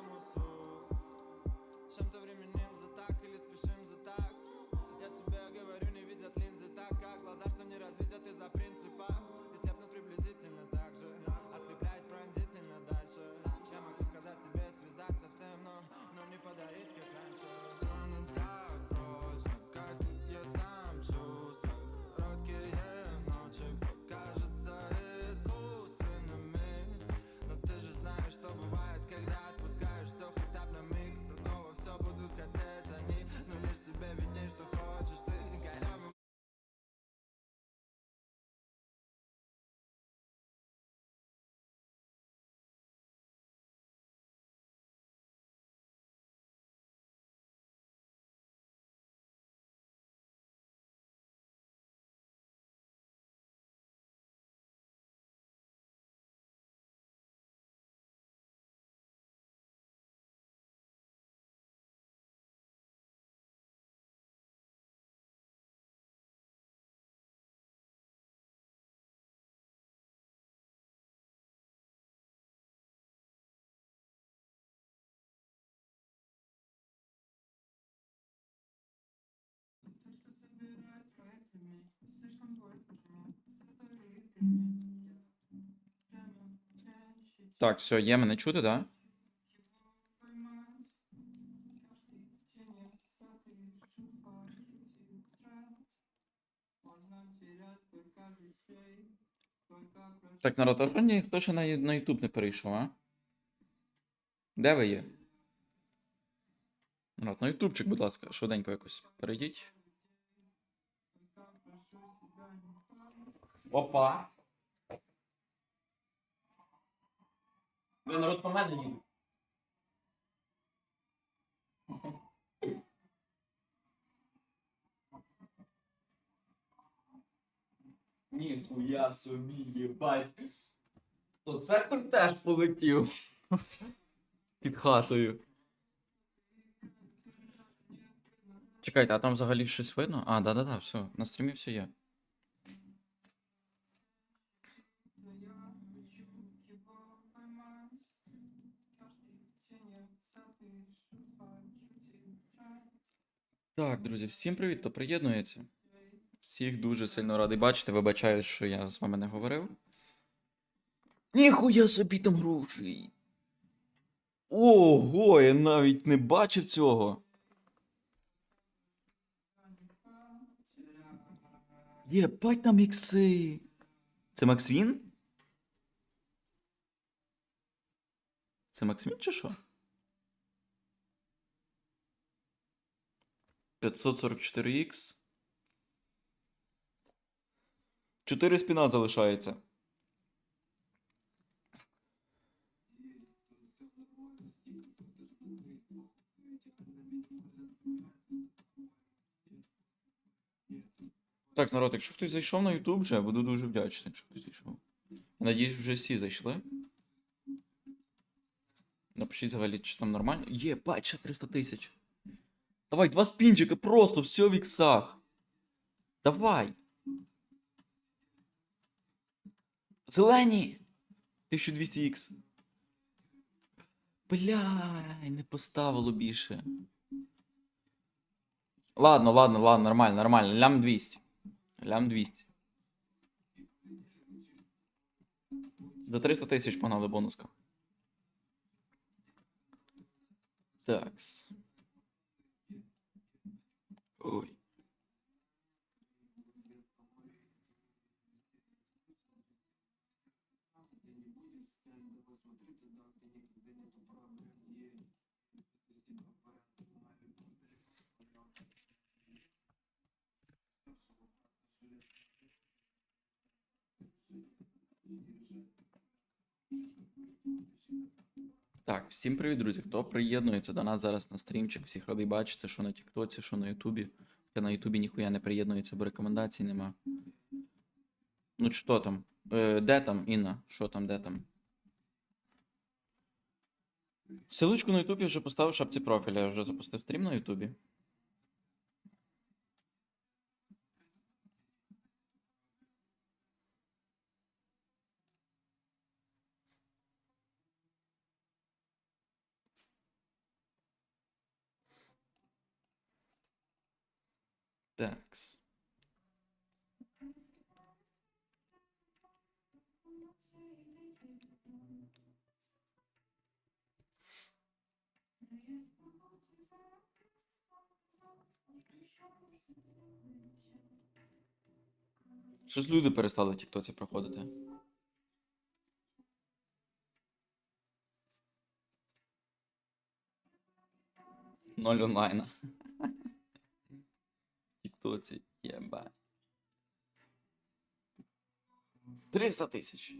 estamos. Так, все, є мене чути, да? Так, народ, а що ніхто ще на, Ю- на YouTube не перейшов, а? Де ви є? Народ, на ютубчик, будь ласка, швиденько якось перейдіть. Опа. Ви народ по мене їдуть. Ніхуя собі, єбать. Оце кортеж полетів. Під хатою. Чекайте, а там взагалі щось видно? А, да-да-да, все, на стрімі все є. Так, друзі, всім привіт, хто приєднується. Всіх дуже сильно радий бачити. Вибачаюсь, що я з вами не говорив. Ніхуя собі там грошей. Ого, я навіть не бачив цього. Єбать там ікси. Це Максвін? Це Максвін чи що? 544х. 4 спіна залишається. Так, народ, якщо хтось зайшов на YouTube вже, я буду дуже вдячний, якщо хтось зайшов. Надіюсь, вже всі зайшли. Напишіть взагалі, чи там нормально. Є, бать, ще 300 тисяч. Давай, два спінчика, просто все в іксах. Давай. Зелені! 1200х. Бляй, не поставило більше. Ладно, ладно, ладно, нормально, нормально. Лям 200. Лям 200. За 300 тисяч погнали бонуска. Такс. Ой. Так, всім привіт, друзі. Хто приєднується до нас зараз на стрімчик, всіх радий бачити, що на Тіктоці, що на Ютубі. Я на Ютубі ніхуя не приєднується, бо рекомендацій нема. Ну, що там? Е, де там, Інна? Що там, де там? Силочку на Ютубі вже поставив в шапці профіля, я вже запустив стрім на Ютубі. Такс. Щось люди перестали в Тіктоці проходити. Ноль онлайна. Тіктоці, єба. 300 тисяч.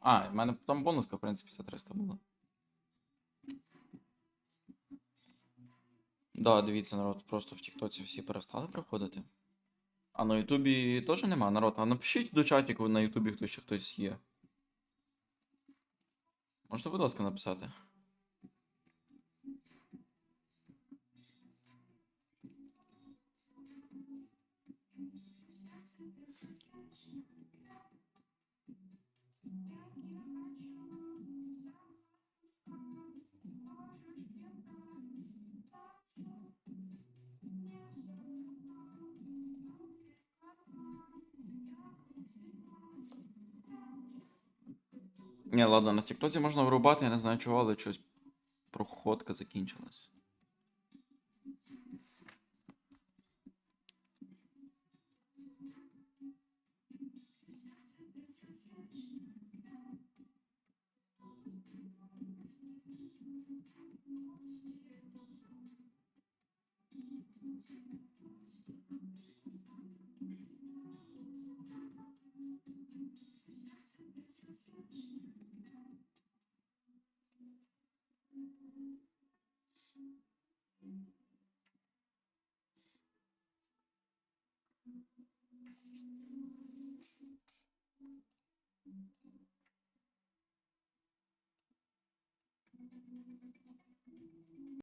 А, в мене там бонуска, в принципі, за 300 була. Да, дивіться, народ, просто в Тіктоці всі перестали проходити. А на Ютубі теж нема, народ. А напишіть до чатіку на Ютубі, хто ще хтось є. Можете, будь ласка, написати. Ні, ладно, на Тіктоці можна вирубати, я не знаю чого, але щось проходка закінчилась.